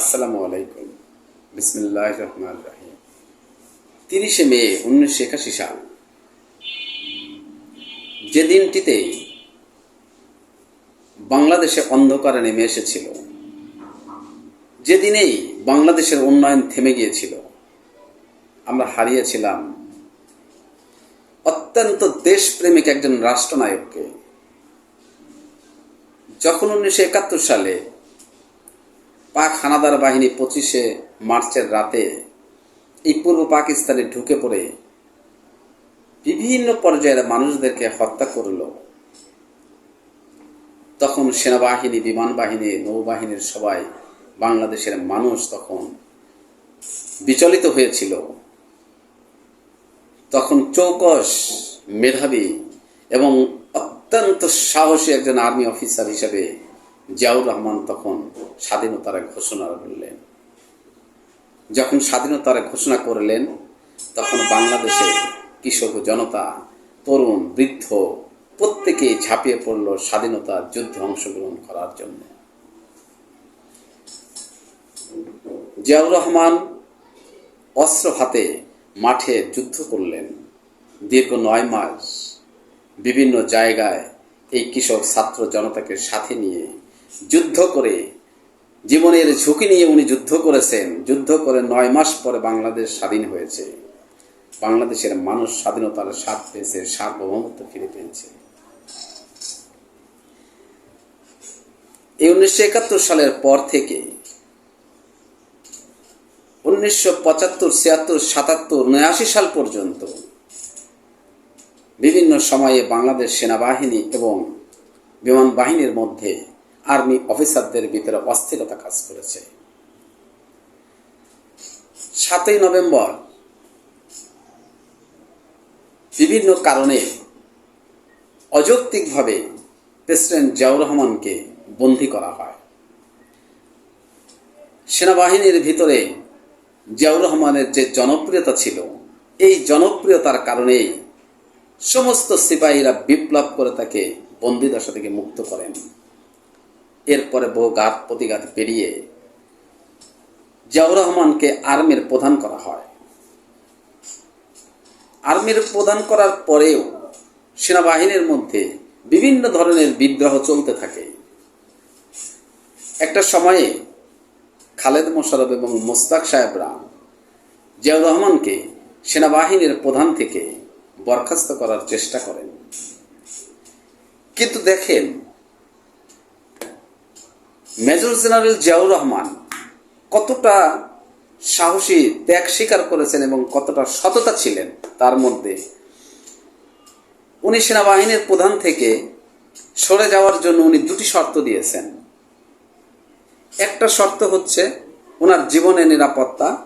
আসসালামু আলাইকুম। বিসমিল্লাহ রহমান রাহিম। তিরিশে মে উনিশশো একাশি সাল। যে দিনটিতে বাংলাদেশে অন্ধকারে নেমে এসেছিল যেদিনেই বাংলাদেশের উন্নয়ন থেমে গিয়েছিল, আমরা হারিয়েছিলাম অত্যন্ত দেশপ্রেমিক একজন রাষ্ট্রনায়ককে। যখন উনিশশো একাত্তর সালে পাক হানাদার বাহিনী পঁচিশে মার্চের রাতে এই পূর্ব পাকিস্তানে ঢুকে পড়ে বিভিন্ন পর্যায়ের মানুষদেরকে হত্যা করল। তখন সেনাবাহিনী, বিমান বাহিনী, নৌবাহিনীর সবাই বাংলাদেশের মানুষ তখন বিচলিত হয়েছিল। তখন চৌকস মেধাবী এবং অত্যন্ত সাহসী একজন আর্মি অফিসার হিসেবে জিয়াউর রহমান তখন স্বাধীনতার ঘোষণা করলেন। যখন স্বাধীনতার ঘোষণা করলেন, তখন বাংলাদেশে কৃষক জনতা, তরুণ, বৃদ্ধ, প্রত্যেকে ঝাঁপিয়ে পড়ল স্বাধীনতা যুদ্ধে অংশগ্রহণ করার জন্য। জিয়াউর রহমান অস্ত্র হাতে মাঠে যুদ্ধ করলেন। দীর্ঘ নয় মাস বিভিন্ন জায়গায় এই কৃষক ছাত্র জনতাকে সাথে নিয়ে যুদ্ধ করে, জীবনের ঝুঁকি নিয়ে উনি যুদ্ধ করেছেন। যুদ্ধ করে নয় মাস পরে বাংলাদেশ স্বাধীন হয়েছে। বাংলাদেশের মানুষ স্বাধীনতার স্বাদ পেয়েছে সার্বভৌমত্ব ফিরে পেয়েছে। এই উনিশশো একাত্তর সালের পর থেকে, উনিশশো পঁচাত্তর, ছিয়াত্তর, সাতাত্তর, উনআশি সাল পর্যন্ত বিভিন্ন সময়ে বাংলাদেশ সেনাবাহিনী এবং বিমান বাহিনীর মধ্যে আর্মি অফিসারদের ভিতরে অস্থিরতা কাজ করেছে। সাতই নভেম্বর, বিভিন্ন কারণে অযৌক্তিকভাবে প্রেসিডেন্ট জিয়াউর রহমানকে বন্দী করা হয়। সেনাবাহিনীর ভিতরে জিয়াউর রহমানের যে জনপ্রিয়তা ছিল, এই জনপ্রিয়তার কারণেই সমস্ত সিপাহীরা বিপ্লব করে তাকে বন্দিদশা থেকে মুক্ত করেন। এরপরে বহু ঘাত প্রতিঘাত পেরিয়ে জিয়াউর রহমানকে আর্মির প্রধান করা হয়। আর্মির প্রধান করার পরেও সেনাবাহিনীর মধ্যে বিভিন্ন ধরনের বিদ্রোহ চলতে থাকে। একটা সময়ে খালেদ মোশারফ এবং মোস্তাক সাহেবরা জিয়াউর রহমানকে সেনাবাহিনীর প্রধান থেকে বরখাস্ত করার চেষ্টা করেন। কিন্তু দেখেন মেজর জেনারেল জিয়াউর রহমান কতটা সাহসী ত্যাগ স্বীকার করেছেন এবং কতটা সততা ছিলেন তার মধ্যে? উনি সেনাবাহিনীর প্রধান থেকে সরে যাওয়ার জন্য উনি দুটি শর্ত দিয়েছেন। একটা শর্ত হচ্ছে ওনার জীবনের নিরাপত্তা।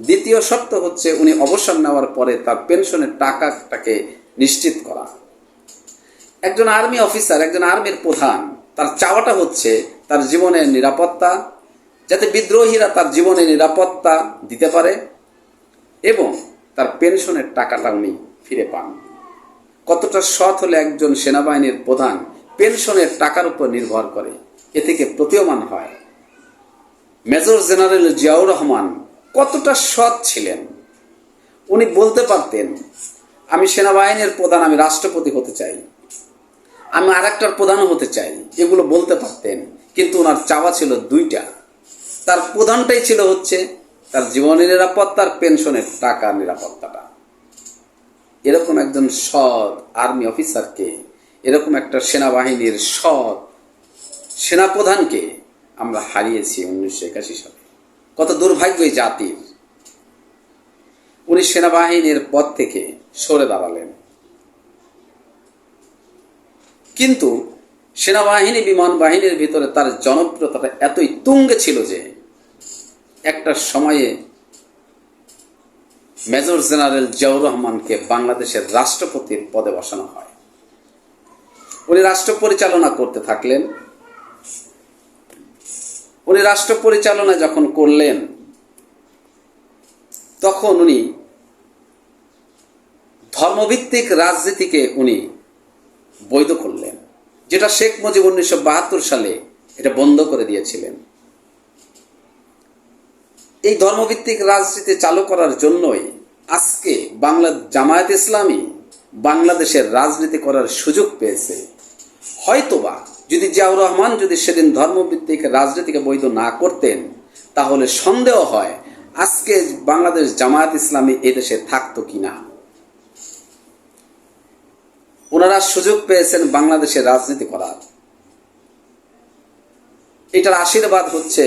দ্বিতীয় শর্ত হচ্ছে উনি অবসর নেওয়ার পরে তার পেনশনের টাকাটাকে নিশ্চিত করা। একজন আর্মি অফিসার, একজন আর্মির প্রধান, তার চাওয়াটা হচ্ছে তার জীবনের নিরাপত্তা, যাতে বিদ্রোহীরা তার জীবনে নিরাপত্তা দিতে পারে এবং তার পেনশনের টাকাটা উনি ফিরে পান। কতটা সৎ হলে একজন সেনাবাহিনীর প্রধান পেনশনের টাকার উপর নির্ভর করে, এ থেকে প্রতীয়মান হয়। মেজর জেনারেল জিয়াউর রহমান কতটা সৎ ছিলেন? উনি বলতে পারতেন, আমি সেনাবাহিনীর প্রধান, আমি রাষ্ট্রপতি হতে চাই। আমি আরেকটার প্রধানও হতে চাই। এগুলো বলতে পারতেন। কিন্তু ওনার চাওয়া ছিল দুইটা। তার প্রধানটাই ছিল হচ্ছে তার জীবনের নিরাপত্তার পেনশনের টাকার নিরাপত্তাটা। এরকম একজন সৎ আর্মি অফিসারকে, এরকম একটা সেনাবাহিনীর সৎ সেনাপ্রধানকে আমরা হারিয়েছি উনিশশো একাশি সালে। কত দুর্ভাগ্য এই জাতির। উনি সেনাবাহিনীর পদ থেকে সরে দাঁড়ালেন। কিন্তু সেনাবাহিনী বিমান বাহিনীর ভিতরে তার জনপ্রিয়তাটা এতই তুঙ্গে ছিল যে একটা সময়ে মেজর জেনারেল জিয়াউর রহমানকে বাংলাদেশের রাষ্ট্রপতির পদে বসানো হয়। উনি রাষ্ট্র পরিচালনা করতে থাকলেন। উনি রাষ্ট্র পরিচালনা যখন করলেন, তখন উনি ধর্মভিত্তিক রাজনীতিকে উনি বৈধ করলেন। যেটা শেখ মুজিব উনিশশো বাহাত্তর সালে এটা বন্ধ করে দিয়েছিলেন। এই ধর্মভিত্তিক রাজনীতি চালু করার জন্যই আজকে বাংলা জামায়াত ইসলামী বাংলাদেশের রাজনীতি করার সুযোগ পেয়েছে। হয়তোবা যদি জিয়াউর রহমান যদি সেদিন ধর্মভিত্তিক রাজনীতিকে বৈধ না করতেন, তাহলে সন্দেহ হয় আজকে বাংলাদেশ জামায়াত ইসলামী এদেশে থাকতো কিনা। ওনারা সুযোগ পেয়েছেন বাংলাদেশে রাজনীতি করার। এটার আশীর্বাদ হচ্ছে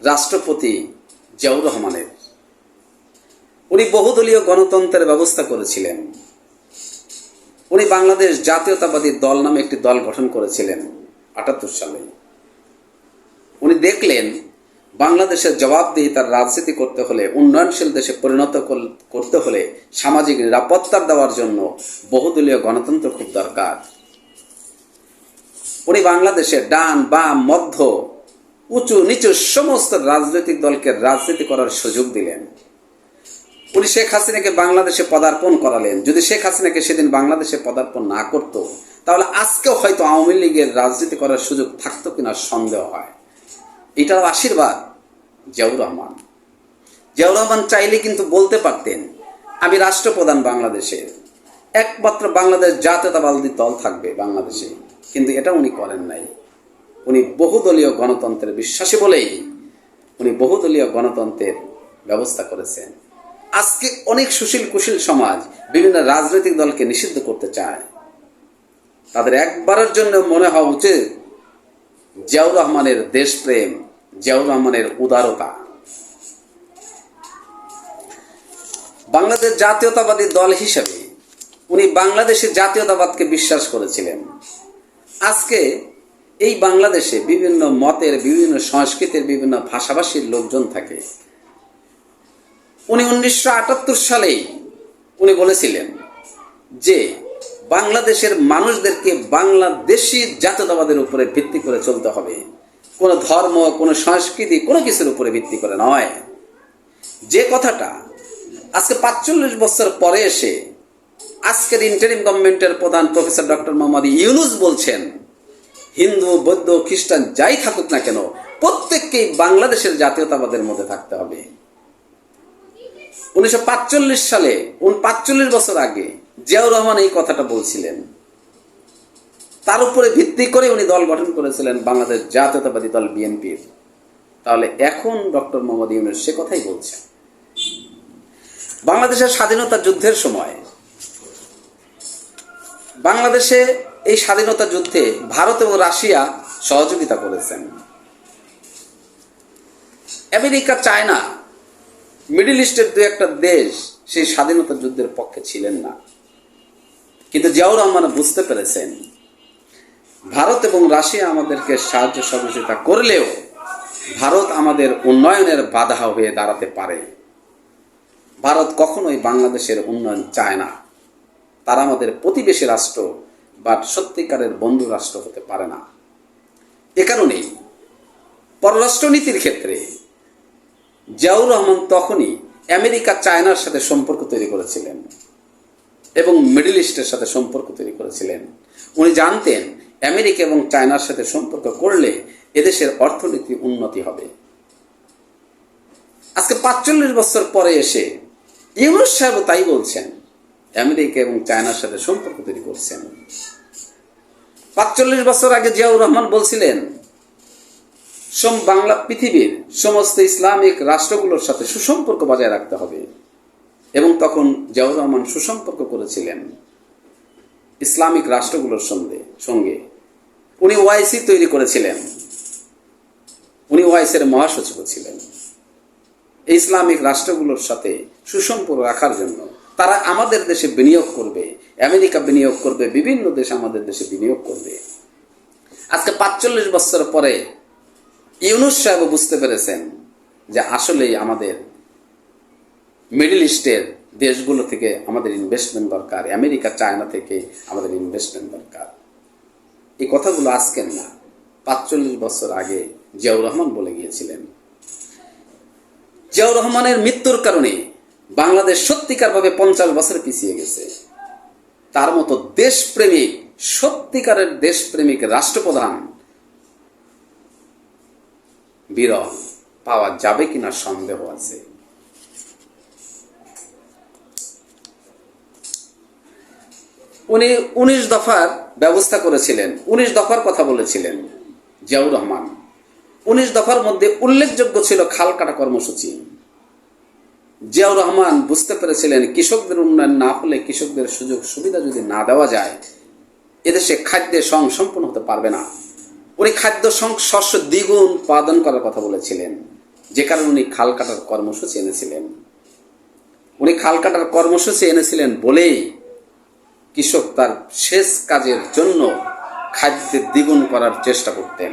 রাষ্ট্রপতি জিয়াউর রহমানের। উনি বহুদলীয় গণতন্ত্রের ব্যবস্থা করেছিলেন। উনি বাংলাদেশ জাতীয়তাবাদী দল নামে একটি দল গঠন করেছিলেন আটাত্তর সালে। উনি দেখলেন বাংলাদেশের জবাবদিহিতার রাজনীতি করতে হলে, উন্নয়নশীল দেশে পরিণত করতে হলে সামাজিক নিরাপত্তা দেওয়ার জন্য বহুদলীয় গণতন্ত্র খুব দরকার। উনি বাংলাদেশে ডান, বাম, মধ্য, উঁচু, নিচু সমস্ত রাজনৈতিক দলকে রাজনীতি করার সুযোগ দিলেন। উনি শেখ হাসিনাকে বাংলাদেশে পদার্পণ করালেন। যদি শেখ হাসিনাকে সেদিন বাংলাদেশে পদার্পণ না করতো, তাহলে আজকেও হয়তো আওয়ামী লীগের রাজনীতি করার সুযোগ থাকতো কিনা সন্দেহ হয়। এটাও আশীর্বাদ, জিয়াউর রহমান। জিয়াউর রহমান চাইলে কিন্তু বলতে পারতেন, আমি রাষ্ট্রপ্রধান বাংলাদেশের, একমাত্র বাংলাদেশ জাতীয়তাবাদী দল থাকবে বাংলাদেশে। কিন্তু এটা উনি করেন নাই। উনি বহুদলীয় গণতন্ত্রের বিশ্বাসী বলেই উনি বহুদলীয় গণতন্ত্রের ব্যবস্থা করেছেন। আজকে অনেক সুশীল কুশীল সমাজ বিভিন্ন রাজনৈতিক দলকে নিষিদ্ধ করতে চায়। তাদের একবারের জন্য মনে হওয়া উচিত জিয়াউর রহমানের দেশপ্রেম, জিয়াউর রহমানের উদারতা। বাংলাদেশ জাতীয়তাবাদী দল হিসেবে উনি বাংলাদেশের জাতীয়তাবাদকে বিশ্বাস করেছিলেন। আজকে এই বাংলাদেশে বিভিন্ন মতের, বিভিন্ন সংস্কৃতির, বিভিন্ন ভাষাভাষীর লোকজন থাকে। উনি উনিশশো আটাত্তর সালেই উনি বলেছিলেন যে বাংলাদেশের মানুষদেরকে বাংলাদেশি জাতীয়তাবাদের উপরে ভিত্তি করে চলতে হবে। কোনো ধর্ম, কোনো সংস্কৃতি, কোনো কিছুর উপরে ভিত্তি করে নয়। যে কথাটা আজকে পাঁচচল্লিশ বছর পরে এসে আজকের ইন্টারিম গভর্নমেন্টের প্রধান প্রফেসর ডক্টর মোহাম্মদ ইউনুস বলছেন, হিন্দু, বৌদ্ধ, খ্রিস্টান যাই থাকুক না কেন, প্রত্যেককেই বাংলাদেশের জাতীয়তাবাদের মধ্যে থাকতে হবে। উনিশশো সালে, উন পাঁচচল্লিশ বছর আগে জিয়াউর রহমান এই কথাটা বলছিলেন। তার উপরে ভিত্তি করে উনি দল গঠন করেছিলেন বাংলাদেশ জাতীয়তাবাদী দল বিএনপির। তাহলে এখন ডক্টর মোহাম্মদ ইউনুস সে কথাই বলছেন। বাংলাদেশের স্বাধীনতা যুদ্ধের সময় বাংলাদেশে এই স্বাধীনতা যুদ্ধে ভারত এবং রাশিয়া সহযোগিতা করেছেন। আমেরিকা, চায়না, মিডিল ইস্টের দু একটা দেশ সেই স্বাধীনতা যুদ্ধের পক্ষে ছিলেন না। কিন্তু জিয়াউর রহমান বুঝতে পেরেছেন, ভারত এবং রাশিয়া আমাদেরকে সাহায্য সহযোগিতা করলেও ভারত আমাদের উন্নয়নের বাধা হয়ে দাঁড়াতে পারে। ভারত কখনোই বাংলাদেশের উন্নয়ন চায় না। তারা আমাদের প্রতিবেশী রাষ্ট্র বা সত্যিকারের বন্ধু রাষ্ট্র হতে পারে না। এ কারণেই পররাষ্ট্রনীতির ক্ষেত্রে জিয়াউর রহমান তখনই আমেরিকা চায়নার সাথে সম্পর্ক তৈরি করেছিলেন। এবং মিডল ইস্টের সাথে সম্পর্ক তৈরি করেছিলেন। উনি জানতেন আমেরিকা এবং চায়নার সাথে সম্পর্ক করলে এদেশের অর্থনীতি উন্নতি হবে। আজকে পাঁচচল্লিশ বছর পরে এসে ইউনুস সাহেব তাই বলছেন, আমেরিকা এবং চায়নার সাথে সম্পর্ক তৈরি করছেন। পাঁচচল্লিশ বছর আগে জিয়াউর রহমান বলছিলেন বাংলা পৃথিবীর সমস্ত ইসলামিক রাষ্ট্রগুলোর সাথে সুসম্পর্ক বজায় রাখতে হবে। এবং তখন জিয়াউর রহমান সুসম্পর্ক করেছিলেন ইসলামিক রাষ্ট্রগুলোর সঙ্গে সঙ্গে। উনি ওয়াইসি তৈরি করেছিলেন। উনি ওয়াইসের মহাসচিব ছিলেন। ইসলামিক রাষ্ট্রগুলোর সাথে সুসম্পর্ক রাখার জন্য তারা আমাদের দেশে বিনিয়োগ করবে, আমেরিকা বিনিয়োগ করবে, বিভিন্ন দেশ আমাদের দেশে বিনিয়োগ করবে। আজকে পাঁচচল্লিশ বছর পরে ইউনুস সাহেব বুঝতে পেরেছেন যে আসলেই আমাদের মিডল ইস্টের দেশগুলো থেকে আমাদের ইনভেস্টমেন্ট দরকার আমেরিকা চায়না থেকে আমাদের ইনভেস্টমেন্ট দরকার। এই কথাগুলো আজকের না, পাঁচচল্লিশ বছর আগে জিয়াউর রহমান বলে গিয়েছিলেন। জিয়াউর রহমানের মৃত্যুর কারণে বাংলাদেশ সত্যিকারভাবে পঞ্চাশ বছর পিছিয়ে গেছে। তার মতো দেশপ্রেমিক, সত্যিকারের দেশপ্রেমিক রাষ্ট্রপ্রধান বিরল পাওয়া যাবে কিনা সন্দেহ আছে। উনি উনিশ দফার ব্যবস্থা করেছিলেন, উনিশ দফার কথা বলেছিলেন, জিয়াউর রহমান। উনিশ দফার মধ্যে উল্লেখযোগ্য ছিল খাল কাটা কর্মসূচি। জিয়াউর রহমান বুঝতে পেরেছিলেন কৃষকদের উন্নয়ন না হলে কৃষকদের সুযোগ সুবিধা যদি না দেওয়া যায়, এদেশে খাদ্যে সংসম্পন্ন হতে পারবে না। উনি খাদ্য সং- শস্য দ্বিগুণ উৎপাদন করার কথা বলেছিলেন, যে কারণে উনি খাল কাটার কর্মসূচি এনেছিলেন। উনি খাল কাটার কর্মসূচি এনেছিলেন বলেই কৃষক তার শেষ কাজের জন্য খাদ্যের দ্বিগুণ করার চেষ্টা করতেন।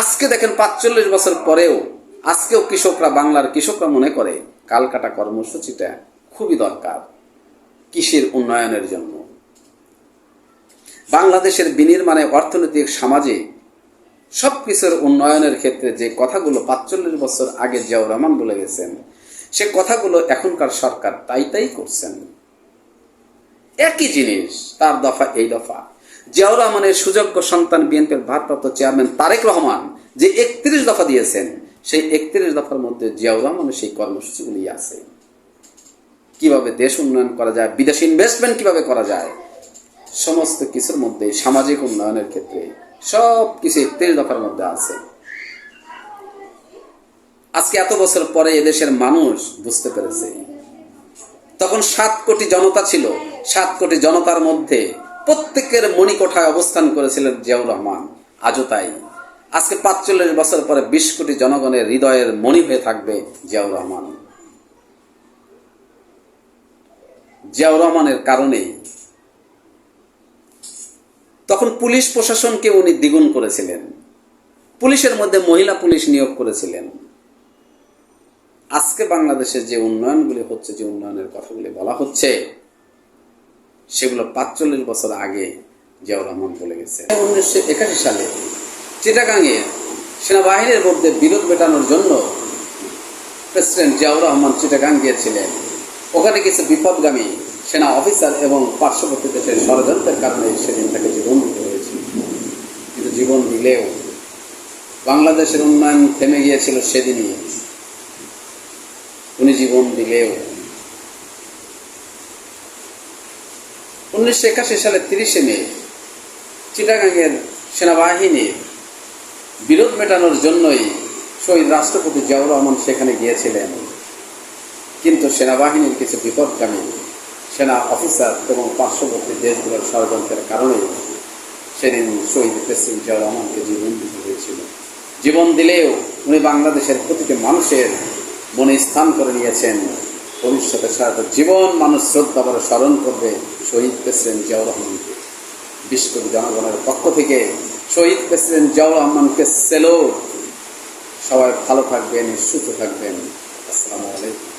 আজকে দেখেন পাঁচচল্লিশ বছর পরেও আজকেও কৃষকরা, বাংলার কৃষকরা মনে করে, কালকাটা কর্মসূচিটা খুবই দরকার কৃষির উন্নয়নের জন্য। বাংলাদেশের বিনির্মাণে অর্থনৈতিক, সমাজে সব কিছুর উন্নয়নের ক্ষেত্রে যে কথাগুলো পাঁচচল্লিশ বছর আগে জিয়াউর রহমান বলে গেছেন, সে কথাগুলো এখনকার সরকার তাই তাই করছেন। একই জিনিস, তার দফা, এই দফা। জিয়াউর রহমানের সুযোগ্য সন্তান বিএনপির ভারপ্রাপ্ত চেয়ারম্যান তারেক রহমান যে একত্রিশ দফা দিয়েছেন, সেই একত্রিশ দফার মধ্যে জিয়াউর রহমানের সেই কর্মসূচিগুলি আছে। কীভাবে দেশ উন্নয়ন করা যায়, বিদেশি ইনভেস্টমেন্ট কীভাবে করা যায়, সমস্ত কিছুর মধ্যে সামাজিক উন্নয়নের ক্ষেত্রে সব কিছু একত্রিশ দফার মধ্যে আছে। আজকে এত বছর পরে এদেশের মানুষ বুঝতে পেরেছে তখন সাত কোটি জনতা ছিল। সাত কোটি জনতার মধ্যে প্রত্যেকের মণিকোঠায় অবস্থান করেছিলেন জিয়াউর রহমান। আজও তাই। আজকে পাঁচচল্লিশ বছর পরে বিশ কোটি জনগণের হৃদয়ের মণি হয়ে থাকবে জিয়াউর রহমান। জিয়াউর রহমানের কারণে তখন পুলিশ প্রশাসনকে উনি দ্বিগুণ করেছিলেন। পুলিশের মধ্যে মহিলা পুলিশ নিয়োগ করেছিলেন। আজকে বাংলাদেশে যে উন্নয়নগুলি হচ্ছে, যে উন্নয়নের কথাগুলি বলা হচ্ছে, সেগুলো পাঁচচল্লিশ বছর আগে জিয়াউর রহমান বলে গেছে। উনিশশো একাশি সালে চিটাগাঙে সেনাবাহিনীর মধ্যে বিরোধ মেটানোর জন্য প্রেসিডেন্ট জিয়াউর রহমান চিটাগাং গিয়েছিলেন। ওখানে কিছু বিপদগামী সেনা অফিসার এবং পার্শ্ববর্তী দেশের ষড়যন্ত্রের কারণে সেদিন তাকে জীবন দিতে হয়েছিল কিন্তু জীবন দিলেও বাংলাদেশের উন্নয়ন থেমে গিয়েছিল সেদিনই। উনি জীবন দিলেও। উনিশশো একাশি সালে তিরিশে মে, চিটাগাংয়ের সেনাবাহিনীর বিরোধ মেটানোর জন্যই শহীদ রাষ্ট্রপতি জিয়াউর রহমান সেখানে গিয়েছিলেন। কিন্তু সেনাবাহিনীর কিছু বিপদগামী সেনা অফিসার এবং পার্শ্ববর্তী দেশগুলোর ষড়যন্ত্রের কারণে সেদিন শহীদ প্রেসিডেন্ট জিয়াউর রহমানকে জীবন দিতে হয়েছিল। জীবন দিলেও উনি বাংলাদেশের প্রতিটি মানুষের মনে স্থান করে নিয়েছেন। ভবিষ্যতে সারাটা জীবন মানুষ শ্রদ্ধা করে স্মরণ করবে শহীদ প্রেসিডেন্ট জিয়াউর রহমানকে বিশ জনগণের পক্ষ থেকে শহীদ প্রেসিডেন্ট জিয়াউর রহমানকে সেলো সবাই ভালো থাকবেন, সুস্থ থাকবেন। আসসালামু আলাইকুম।